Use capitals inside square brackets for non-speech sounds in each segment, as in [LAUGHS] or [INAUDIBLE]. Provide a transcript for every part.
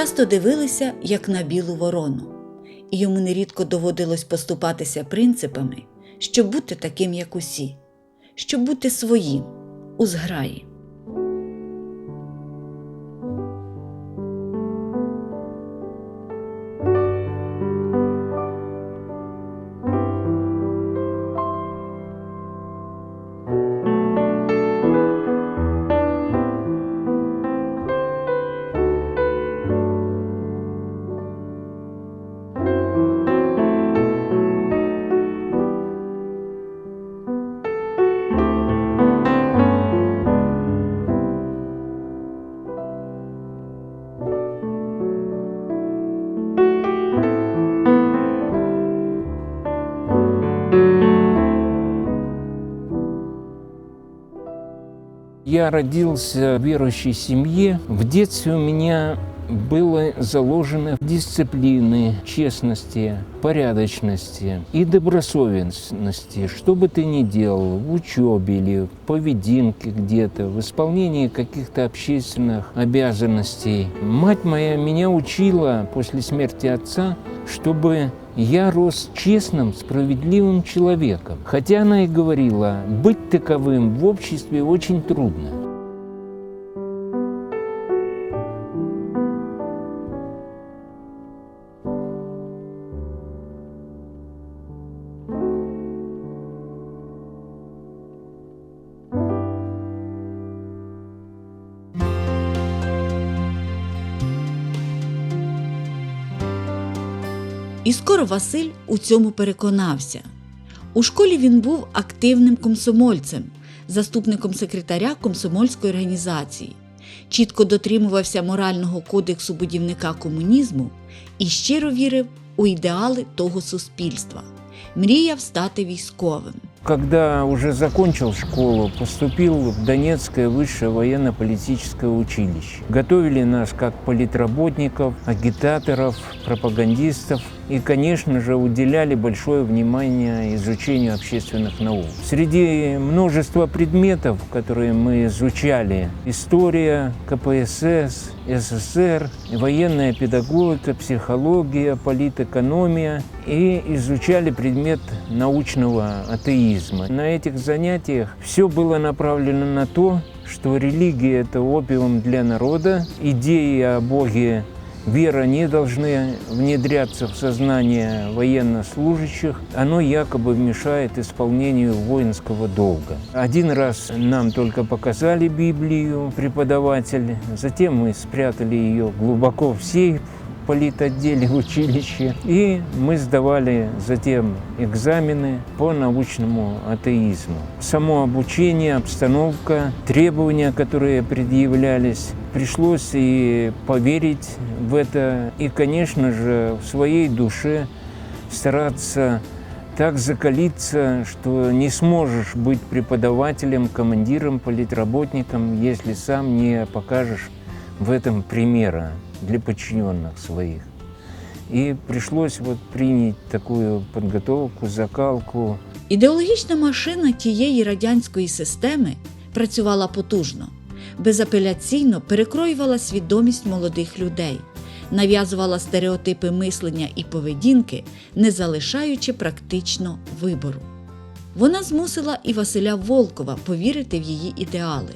часто дивилися як на білу ворону, і йому нерідко доводилось поступатися принципами, щоб бути таким, як усі, щоб бути своїм у зграї. Я родился в верующей семье. В детстве у меня было заложено дисциплины, честности, порядочности и добросовестности. Что бы ты ни делал, в учебе или в поведенке где-то, в исполнении каких-то общественных обязанностей. Мать моя меня учила после смерти отца, чтобы я рос честным, справедливым человеком. Хотя она и говорила, быть таковым в обществе очень трудно. Скоро Василь у цьому переконався. У школі він був активним комсомольцем, заступником секретаря комсомольської організації, чітко дотримувався морального кодексу будівника комунізму і щиро вірив у ідеали того суспільства, мріяв стати військовим. Когда уже закончил школу, поступил в Донецкое высшее военно-политическое училище. Готовили нас как политработников, агитаторов, пропагандистов и, конечно же, уделяли большое внимание изучению общественных наук. Среди множества предметов, которые мы изучали, история, КПСС, СССР, военная педагогика, психология, политэкономия и изучали предмет научного атеизма. На этих занятиях все было направлено на то, что религия – это опиум для народа, идеи о Боге Вера не должны внедряться в сознание военнослужащих. Оно якобы мешает исполнению воинского долга. Один раз нам только показали Библию преподаватель, затем мы спрятали ее глубоко в сейф политотделе училище. И мы сдавали затем экзамены по научному атеизму. Само обучение, обстановка, требования, которые предъявлялись, пришлось и поверить в это, и, конечно же, в своей душе стараться так закалиться, что не сможешь быть преподавателем, командиром, политработником, если сам не покажешь в этом примера для подчиненных своих. И пришлось вот принять такую подготовку, закалку. Ідеологічна машина тієї радянської системи працювала потужно, безапеляційно перекроювала свідомість молодих людей, нав'язувала стереотипи мислення і поведінки, не залишаючи практично вибору. Вона змусила і Василя Волкова повірити в її ідеали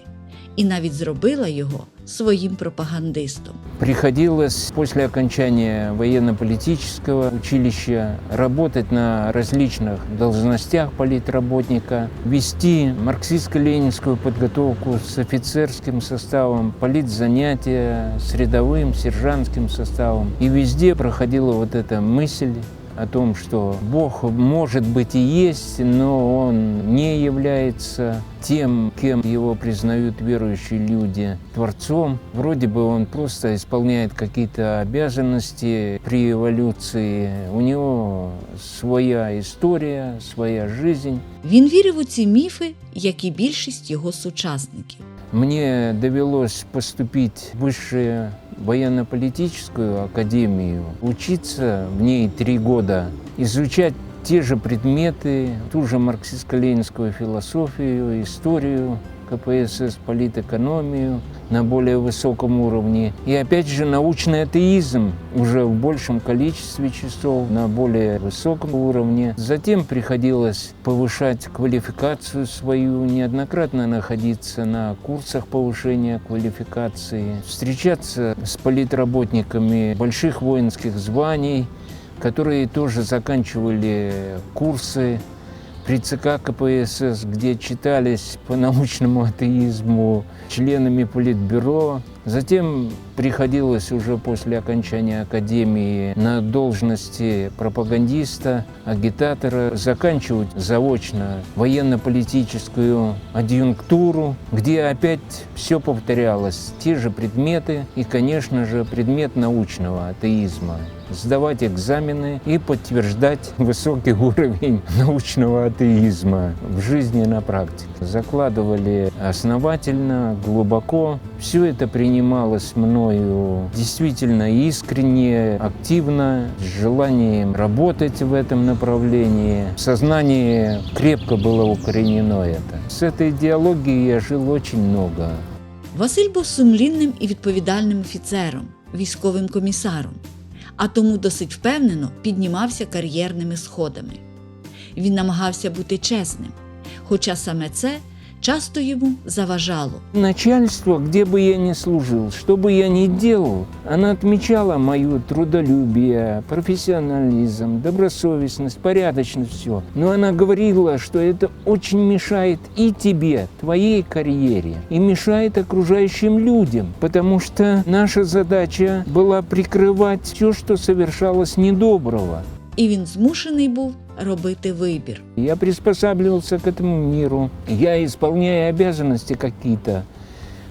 і навіть зробила його своїм пропагандистом. Приходилось после окончания военно-политического училища работать на различных должностях политработника, вести марксистско-ленинскую подготовку с офицерским составом, политзанятия с рядовым, сержантским составом. И везде проходила вот эта мысль о том, что Бог может быть и есть, но Он не является тем, кем его признают верующие люди, Творцом. Вроде бы он просто исполняет какие-то обязанности при эволюции. У него своя история, своя жизнь. Він вірив у ці міфи, як і більшість його сучасників. Мне довелось поступить в высшую военно-политическую академию, учиться в ней три года, изучать те же предметы, ту же марксистско-ленинскую философию, историю, КПСС политэкономию на более высоком уровне. И опять же научный атеизм уже в большем количестве часов на более высоком уровне. Затем приходилось повышать квалификацию свою, неоднократно находиться на курсах повышения квалификации, встречаться с политработниками больших воинских званий, которые тоже заканчивали курсы при ЦК КПСС, где читались по научному атеизму членами Политбюро. Затем приходилось уже после окончания академии на должности пропагандиста, агитатора заканчивать заочно военно-политическую адъюнктуру, где опять все повторялось, те же предметы и, конечно же, предмет научного атеизма сдавать экзамены и подтверждать [LAUGHS] высокий уровень [LAUGHS] научного атеизма в жизни на практике. Закладывали основательно, глубоко. Все это принималось мною действительно искренне, активно, с желанием работать в этом направлении. В сознании крепко было укоренено это. С этой идеологией я жил очень много. Василь був сумлінним і відповідальним офіцером, військовим комісаром, а тому досить впевнено піднімався кар'єрними сходами. Він намагався бути чесним, хоча саме це часто йому заважало. Начальство, где бы я ни служил, что бы я ни делал, оно отмечало мое трудолюбие, профессионализм, добросовестность, порядочность, все. Но она говорила, что это очень мешает и тебе, твоей карьере, и мешает окружающим людям, потому что наша задача была прикрывать все, что совершалось недоброго. І він змушений був робити вибір. Я приспосабливался к этому миру. Я, исполняя обязанности какие-то,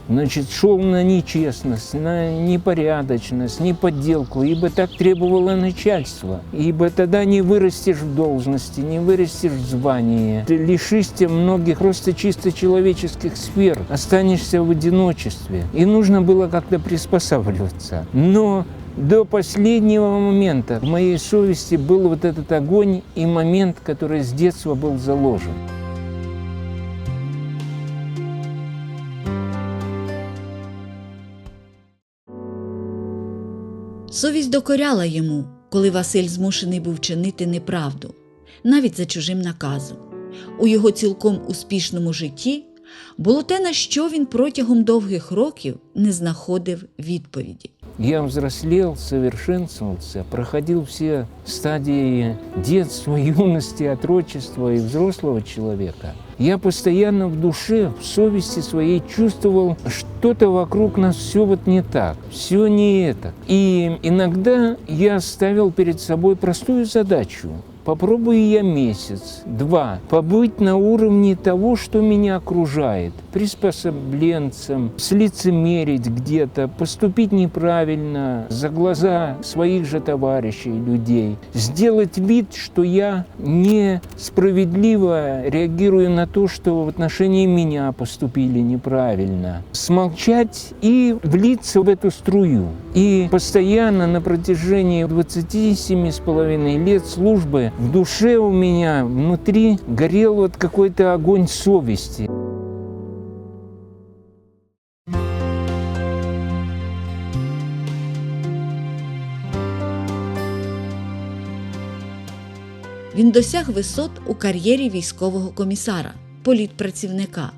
значит, шел на нечестность, на непорядочность, неподделку, ибо так требовало начальство. Ибо тогда не вырастешь в должности, не вырастешь в звании. Ты лишишься многих просто чисто человеческих сфер, останешься в одиночестве. И нужно было как-то приспосабливаться. Но до последнего момента в моей совести был вот этот огонь и момент, который с детства был заложен. Совість докоряла йому, коли Василь змушений був чинити неправду, навіть за чужим наказом. У його цілком успішному житті було те, на що він протягом довгих років не знаходив відповіді. Я взрослел, совершенствовался, проходил все стадии детства, юности, отрочества и взрослого человека. Я постоянно в душе, в совести своей чувствовал, что-то вокруг нас все вот не так, все не это. И иногда я ставил перед собой простую задачу. Попробую я месяц, два, побыть на уровне того, что меня окружает, приспособленцем, слицемерить где-то, поступить неправильно за глаза своих же товарищей, людей, сделать вид, что я несправедливо реагирую на то, что в отношении меня поступили неправильно, смолчать и влиться в эту струю. И постоянно на протяжении 27 с половиной лет службы в душе у меня внутри горел вот какой-то огонь совести. Він досяг висот у кар'єрі військового комісара, політпрацівника,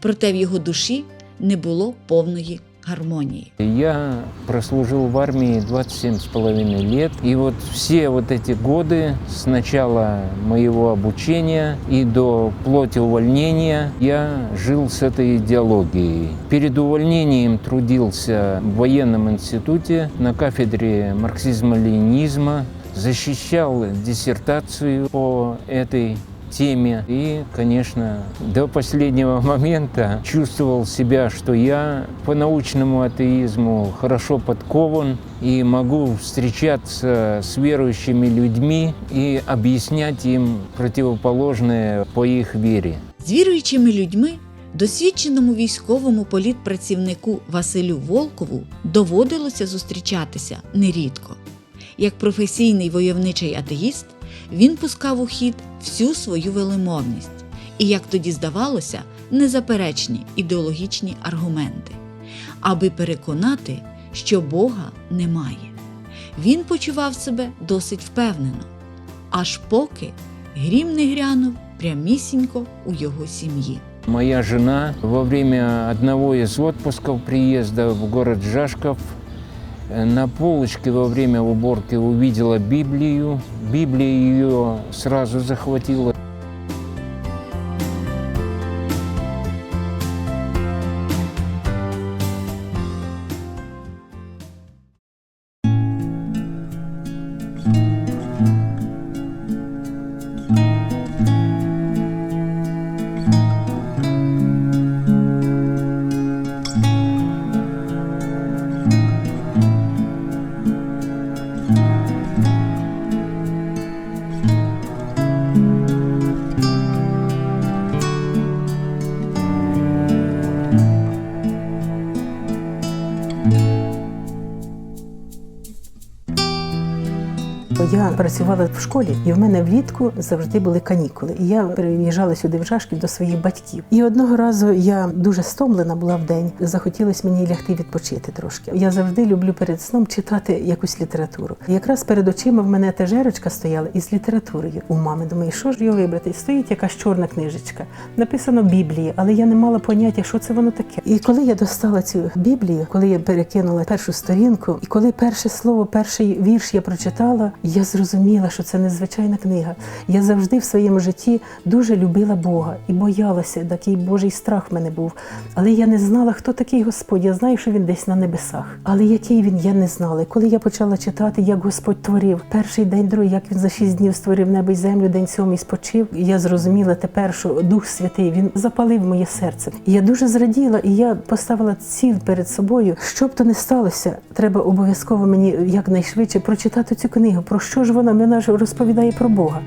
проте в його душі не було повної гармонії. Я прослужил в армии 27 с половиной лет. И вот все вот эти годы с начала моего обучения и до плоти увольнения я жил с этой идеологией. Перед увольнением трудился в военном институте на кафедре марксизма-ленинизма, защищал диссертацию по этой теме. И, конечно, до последнего момента чувствовал себя, что я по научному атеизму хорошо подкован и могу встречаться с верующими людьми и объяснять им противоположное по их вере. З віруючими людьми досвідченому військовому політпрацівнику Василю Волкову доводилося зустрічатися нерідко. Як професійний войовничий атеїст, він пускав у хід всю свою велемовність і, як тоді здавалося, незаперечні ідеологічні аргументи, аби переконати, що Бога немає. Він почував себе досить впевнено, аж поки грім не грянув прямісінько у його сім'ї. Моя жена во время одного из отпусков приезда в город Жашков на полочке во время уборки увидела Библию. Библия ее сразу захватила. Працювала в школі, і в мене влітку завжди були канікули. І я переїжджала сюди в Жашків до своїх батьків. І одного разу я дуже стомлена була в день. Захотілося мені лягти відпочити трошки. Я завжди люблю перед сном читати якусь літературу. Якраз перед очима в мене тежерочка стояла із літературою у мами. Думаю, що ж його вибрати? Стоїть якась чорна книжечка. Написано Біблія, але я не мала поняття, що це воно таке. І коли я достала цю Біблію, коли я перекинула першу сторінку, і коли перше слово, перший вірш я прочитала, я зрозуміла, що це незвичайна книга. Я завжди в своєму житті дуже любила Бога і боялася, такий Божий страх в мене був. Але я не знала, хто такий Господь. Я знаю, що він десь на небесах. Але який він, я не знала. Коли я почала читати, як Господь творив перший день, другий, як він за шість днів створив небо і землю, день сьомий спочив. Я зрозуміла тепер, що Дух Святий він запалив моє серце. Я дуже зраділа, і я поставила ціль перед собою. Що б то не сталося, треба обов'язково мені якнайшвидше прочитати цю книгу. Про що ж вона? Вона ж розповідає про Бога.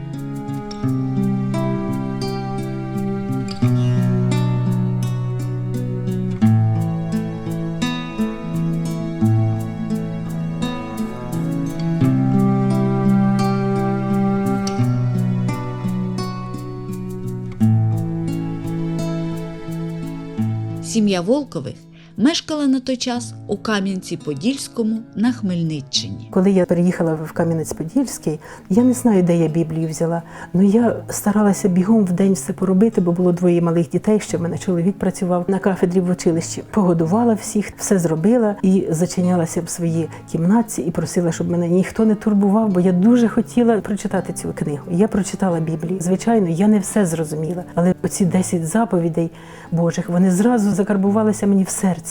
Сім'я Волкових мешкала на той час у Кам'янці-Подільському на Хмельниччині. Коли я переїхала в Кам'янець-Подільський, я не знаю, де я Біблію взяла. але я старалася бігом в день все поробити, бо було двоє малих дітей. Ще в мене чоловік працював на кафедрі в училищі. Погодувала всіх, все зробила і зачинялася в своїй кімнатці і просила, щоб мене ніхто не турбував, бо я дуже хотіла прочитати цю книгу. Я прочитала Біблію. Звичайно, я не все зрозуміла, але оці 10 заповідей Божих вони зразу закарбувалися мені в серці.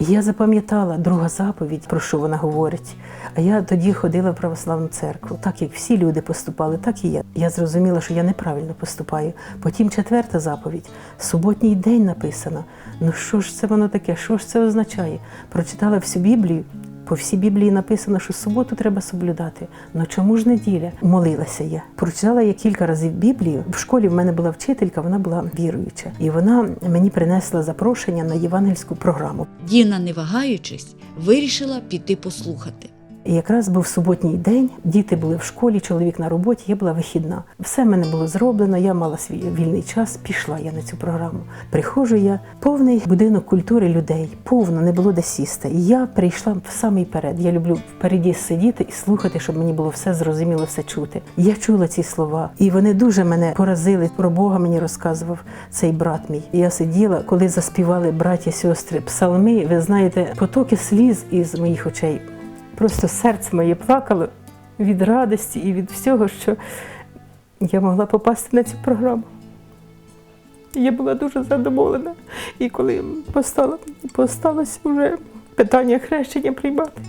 І я запам'ятала друга заповідь, про що вона говорить. А я тоді ходила в православну церкву. Так як всі люди поступали, так і я. Я зрозуміла, що я неправильно поступаю. Потім четверта заповідь. Суботній день написано. Ну що ж це воно таке? Що ж це означає? Прочитала всю Біблію. По всій Біблії написано, що суботу треба соблюдати. Ну чому ж неділя? Молилася я. Прочитала я кілька разів Біблію. В школі в мене була вчителька, вона була віруюча, і вона мені принесла запрошення на євангельську програму. Діна, не вагаючись, вирішила піти послухати. І якраз був суботній день, діти були в школі, чоловік на роботі, я була вихідна. Все в мене було зроблено, я мала свій вільний час, пішла я на цю програму. Приходжу я, повний будинок культури людей, повно, не було де сісти. І я прийшла в самий перед. Я люблю впереді сидіти і слухати, щоб мені було все зрозуміло, все чути. Я чула ці слова, і вони дуже мене поразили. Про Бога мені розказував цей брат мій. Я сиділа, коли заспівали браття сестри псалми. Ви знаєте, потоки сліз із моїх очей. Просто серце моє плакало від радості і від всього, що я могла попасти на цю програму. Я була дуже задоволена. І коли постало, посталося вже питання хрещення приймати,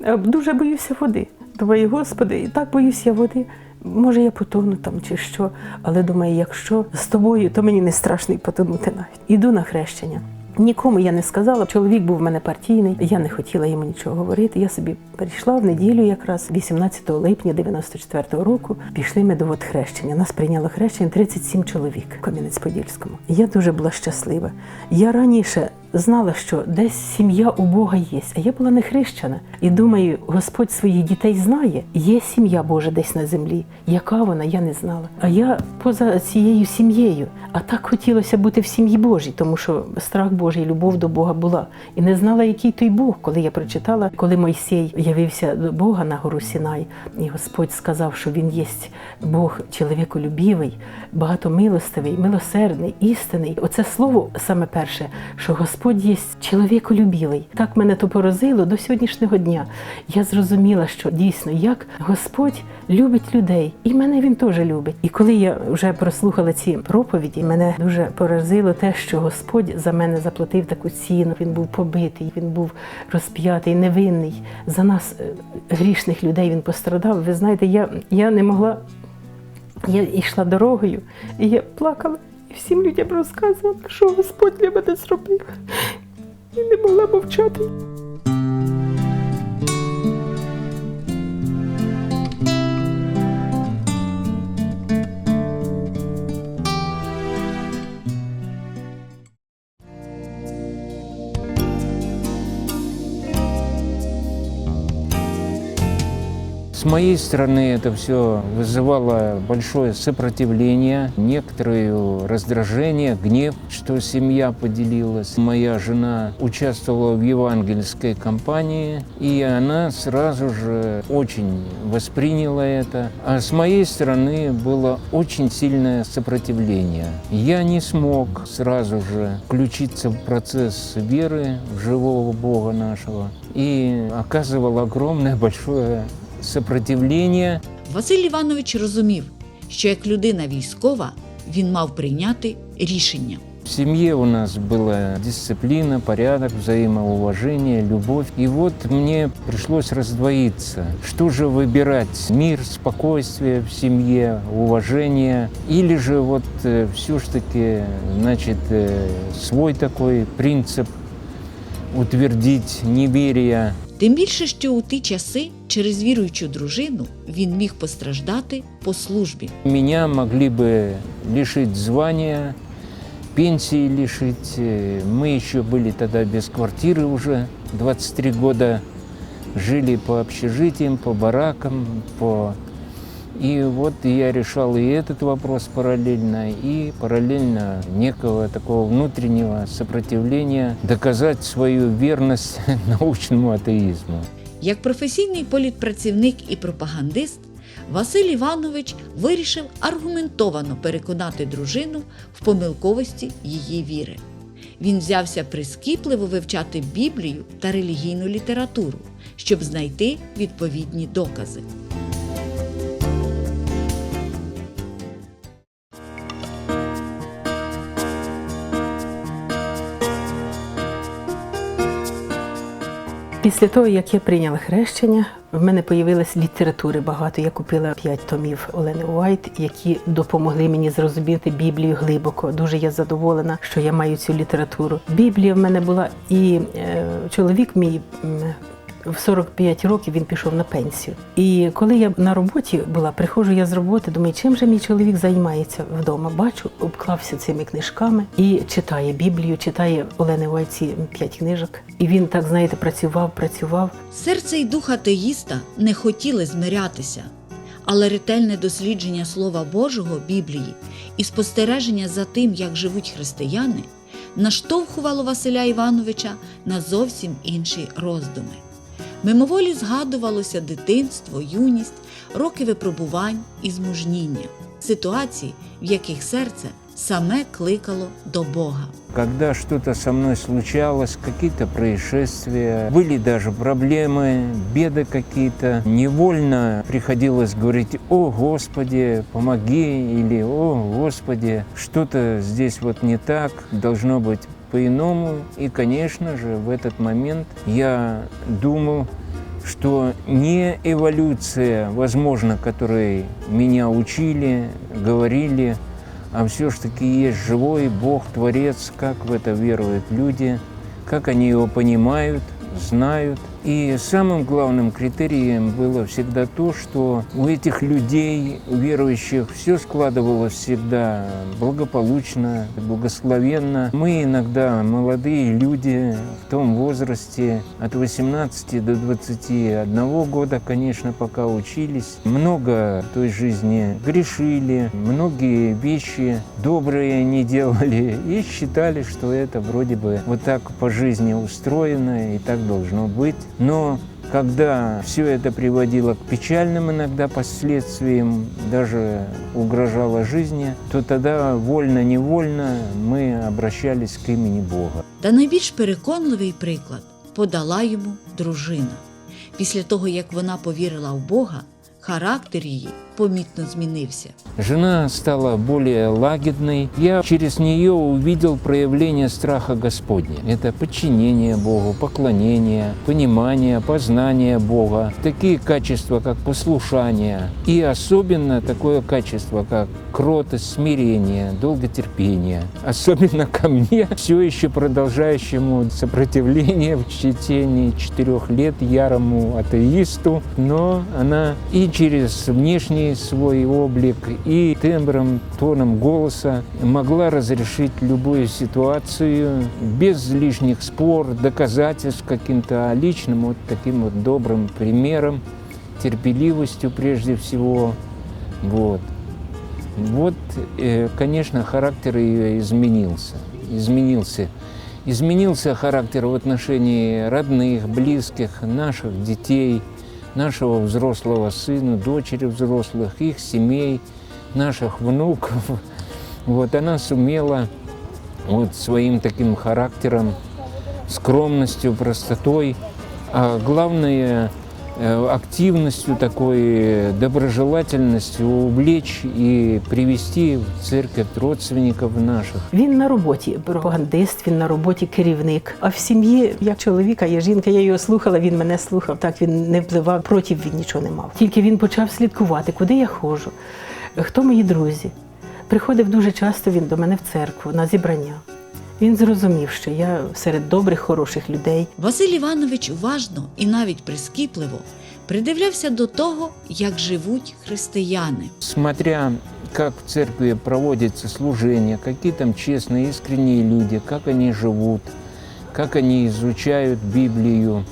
е, дуже боюся води. Думаю, Господи, і так боюся води. Може, я потону там чи що, але думаю, якщо з тобою, то мені не страшно і потонути навіть. Іду на хрещення. Нікому я не сказала. Чоловік був в мене партійний. Я не хотіла йому нічого говорити. Я собі прийшла в неділю, якраз 18 липня 94-го року. Пішли ми до хрещення. Нас прийняло хрещення 37 чоловік в Кам'янець-Подільському. Я дуже була щаслива. Я раніше знала, що десь сім'я у Бога є, а я була не хрещена. І думаю, Господь своїх дітей знає, є сім'я Божа десь на землі. Яка вона, я не знала. А я поза цією сім'єю. А так хотілося бути в сім'ї Божій, тому що страх Божий, любов до Бога була. І не знала, який той Бог, коли я прочитала, коли Мойсей явився до Бога на гору Сінай, і Господь сказав, що він є Бог чоловіколюбівий, багатомилостивий, милосердний, істинний. Оце слово саме перше, що Господь є чоловіколюбівий. Так мене то поразило до сьогоднішнього дня. Я зрозуміла, що дійсно як Господь любить людей, і мене він теж любить. І коли я вже прослухала ці проповіді, мене дуже поразило те, що Господь за мене заплатив таку ціну. Він був побитий, він був розп'ятий, невинний. За нас, е, грішних людей, він пострадав. Ви знаєте, я, я не могла. Я йшла дорогою, і я плакала всім людям розказувала, що Господь для мене зробив. І не могла мовчати. Моей стороны это все вызывало большое сопротивление, некоторое раздражение, гнев, что семья поделилась. Моя жена участвовала в евангельской кампании, и она сразу же очень восприняла это. А с моей стороны было очень сильное сопротивление. Я не смог сразу же включиться в процесс веры в живого Бога нашего и оказывал огромное [LAUGHS] большое сопротивление. Василь Іванович розумів, що як людина військова він мав прийняти рішення. В семье у нас была дисциплина, порядок, взаимоуважение, любовь. И вот мне пришлось раздвоиться. Что же выбирать? Мир, спокойствие в семье, уважение? Или же вот все ж таки, значит, э, свой такой принцип утвердить неверие Тим більше, що у ті часи через віруючу дружину він міг постраждати по службі. Меня могли бы лишить звания, пенсии лишить. Э, Мы еще были тогда без квартиры уже, 23 года жили по общежитиям, по баракам, по... И вот я решал и этот вопрос параллельно, и параллельно некого такого внутреннего сопротивления доказать свою верность [LAUGHS] научному атеизму. Як професійний політпрацівник і пропагандист, Василь Іванович вирішив аргументовано переконати дружину в помилковості її віри. Він взявся прискіпливо вивчати Біблію та релігійну літературу, щоб знайти відповідні докази. Після того, як я прийняла хрещення, в мене появилось літератури багато. Я купила п'ять томів Олени Уайт, які допомогли мені зрозуміти Біблію глибоко. Дуже я задоволена, що я маю цю літературу. Біблія в мене була, і е, чоловік мій. В 45 років він пішов на пенсію. І коли я на роботі була, приходжу я з роботи, думаю, чим же мій чоловік займається вдома. Бачу, обклався цими книжками і читає Біблію, читає Олени Уайт ці п'ять книжок. І він так, знаєте, працював, працював. Серце і дух атеїста не хотіли змирятися, але ретельне дослідження Слова Божого Біблії і спостереження за тим, як живуть християни, наштовхувало Василя Івановича на зовсім інші роздуми. Мимоволі згадувалося дитинство, юність, роки випробувань і змужніння, ситуації, в яких серце саме кликало до Бога. Когда что-то со мной случалось, какие-то происшествия, были даже проблемы, беды какие-то, невольно приходилось говорить «О, Господи, помоги» или «О, Господи, что-то здесь вот не так, должно быть по-иному». И, конечно же, в этот момент я думал, что не эволюция, возможно, которой меня учили, говорили, а все ж таки есть живой Бог, Творец, как в это веруют люди, как они его понимают, знают. И самым главным критерием было всегда то, что у этих людей, у верующих, все складывалось всегда благополучно, благословенно. Мы иногда, молодые люди в том возрасте, от 18 до 21 года, конечно, пока учились, много той жизни грешили, многие вещи добрые не делали [LAUGHS] и считали, что это вроде бы вот так по жизни устроено и так должно быть. Но когда все это приводило к печальным иногда последствиям, даже угрожало жизни, то тогда вольно-невольно мы обращались к имени Бога. Та найбільш переконливий приклад подала йому дружина. Після того, як вона повірила в Бога, характер її помітно змінився. Жена стала более лагидной. Я через нее увидел проявление страха Господня. Это подчинение Богу, поклонение, понимание, познание Бога. Такие качества, как послушание. И особенно такое качество, как кротость, смирение, долготерпение. Особенно ко мне, все еще продолжающему сопротивление в течение четырех лет ярому атеисту. Но она и через свой облик, и тембром, тоном голоса могла разрешить любую ситуацию без лишних спор, доказательств каким-то, а личным вот таким вот добрым примером, терпеливостью прежде всего. Вот. Вот, э, конечно, характер ее изменился. Изменился. Изменился характер в отношении родных, близких, наших детей, нашего взрослого сына, дочери взрослых, их семей, наших внуков. Вот она сумела вот своим таким характером, скромностью, простотой, а главное э, активностью такой, доброжелательностью увлечь и привести в церковь родственников наших. Він на роботі пропагандист, він на роботі керівник. А в сім'ї як чоловіка, є жінка, я його слухала, він мене слухав. Так він не впливав, проти він нічого не мав. Тільки він почав слідкувати, куди я ходжу, хто мої друзі. Приходив дуже часто він до мене в церкву на зібрання. Він зрозумів, що я серед добрих, хороших людей. Василь Іванович уважно і навіть прискіпливо придивлявся до того, як живуть християни. Смотря как в церкви проводится служение, какие там честные, искренние люди, как они живут, как они изучают Библию,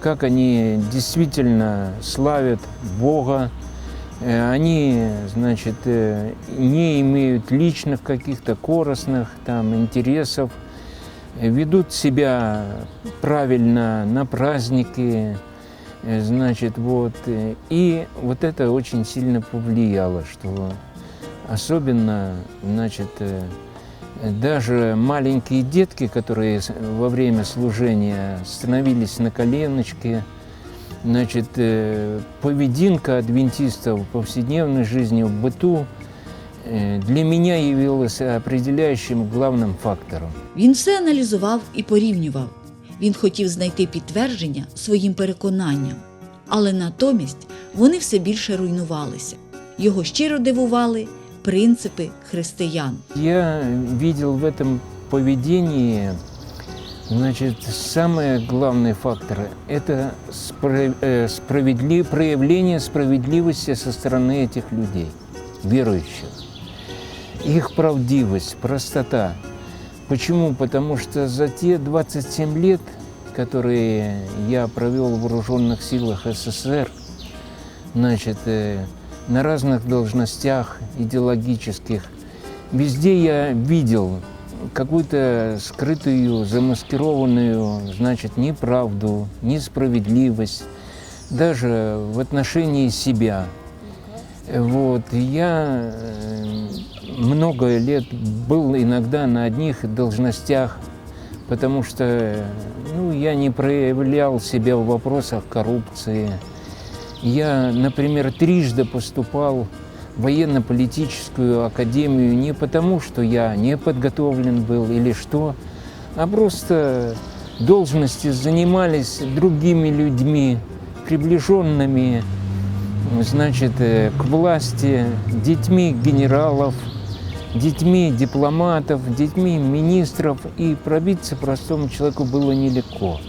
как они действительно славят Бога, они, значит, э, не имеют личных каких-то корыстных там интересов, э, ведут себя правильно на праздники, э, значит, вот. э, И вот это очень сильно повлияло, что особенно, значит, э, даже маленькие детки, которые во время служения становились на коленочки, значит, э, повединка адвентистов в повседневной жизни, в быту э, для меня явилась определяющим главным фактором. Він все аналізував і порівнював. Він хотів знайти підтвердження своїм переконанням, але натомість вони все більше руйнувалися. Його щиро дивували принципи християн. Я видел в этом поведении, значит, самый главный фактор – это спро- э, справедли- проявление справедливости со стороны этих людей, верующих. Их правдивость, простота. Почему? Потому что за те 27 лет, которые я провел в вооруженных силах СССР, значит, э, на разных должностях идеологических, везде я видел какую-то скрытую, замаскированную, значит, неправду, несправедливость, даже в отношении себя. Вот, я э, много лет был иногда на одних должностях, потому что ну, я не проявлял себя в вопросах коррупции. Я, например, трижды поступал в военно-политическую академию не потому, что я не подготовлен был или что, а просто должности занимались другими людьми, приближенными значит, э, к власти, детьми генералов, детьми дипломатов, детьми министров, и пробиться простому человеку было нелегко.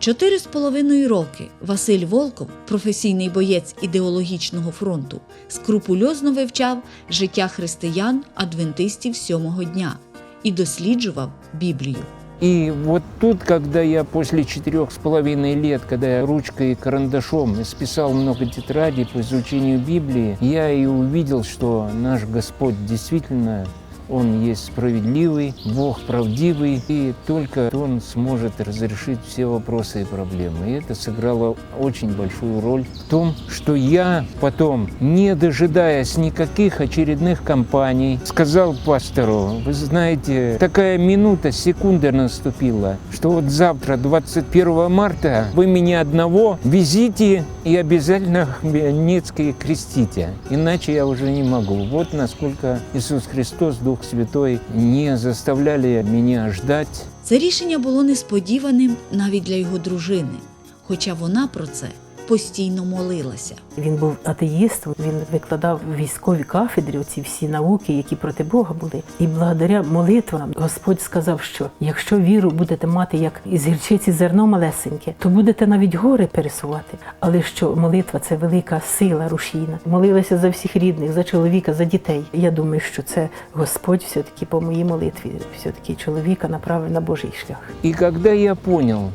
Чотири з половиною роки Василь Волков, професійний боєць ідеологічного фронту, скрупульозно вивчав життя християн адвентистів сьомого дня і досліджував Біблію. И вот тут, когда я после четырех с половиной лет, когда я ручкой и карандашом списал много тетрадей по изучению Библии, я и увидел, что наш Господь действительно Он есть справедливый, Бог правдивый, и только Он сможет разрешить все вопросы и проблемы. И это сыграло очень большую роль в том, что я потом, не дожидаясь никаких очередных кампаний, сказал пастору, вы знаете, такая минута, секунда наступила, что вот завтра, 21 марта, вы меня одного везите и обязательно Хмельницкий крестите, иначе я уже не могу. Вот насколько Иисус Христос, Дух Святой не заставляли меня ждать. Це рішення було несподіваним навіть для його дружини, хоча вона про це постійно молилася. Він був атеїстом, він викладав в військовій кафедрі ці всі науки, які проти Бога були. І благодаря молитвам Господь сказав, що якщо віру будете мати як із гірчиці зерно малесеньке, то будете навіть гори пересувати. Але що молитва це велика сила рушійна. Молилася за всіх рідних, за чоловіка, за дітей. Я думаю, що це Господь все-таки по моїй молитві, все-таки чоловіка направив на Божий шлях. И когда я понял,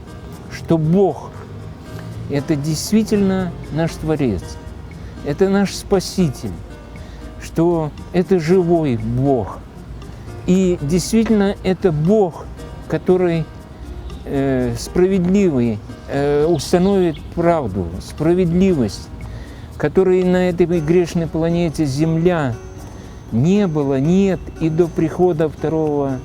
что Бог – это действительно наш Творец, это наш Спаситель, что это живой Бог, и действительно это Бог, который э, справедливый, э, установит правду, справедливость, который на этой грешной планете Земля не было, нет и до прихода второго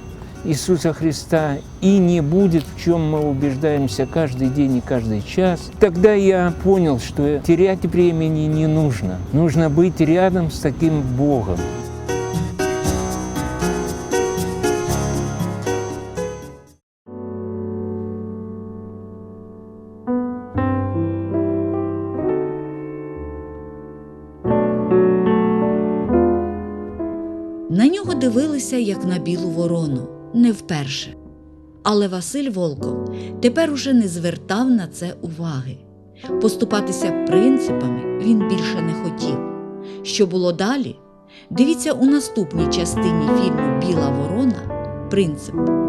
Иисуса Христа и не будет, в чем мы убеждаемся каждый день и каждый час, тогда я понял, что терять времени не нужно. Нужно быть рядом с таким Богом. На нього дивилися як на білу ворону, не вперше. Але Василь Волков тепер уже не звертав на це уваги. Поступатися принципами він більше не хотів. Що було далі? Дивіться у наступній частині фільму Біла ворона Принцип.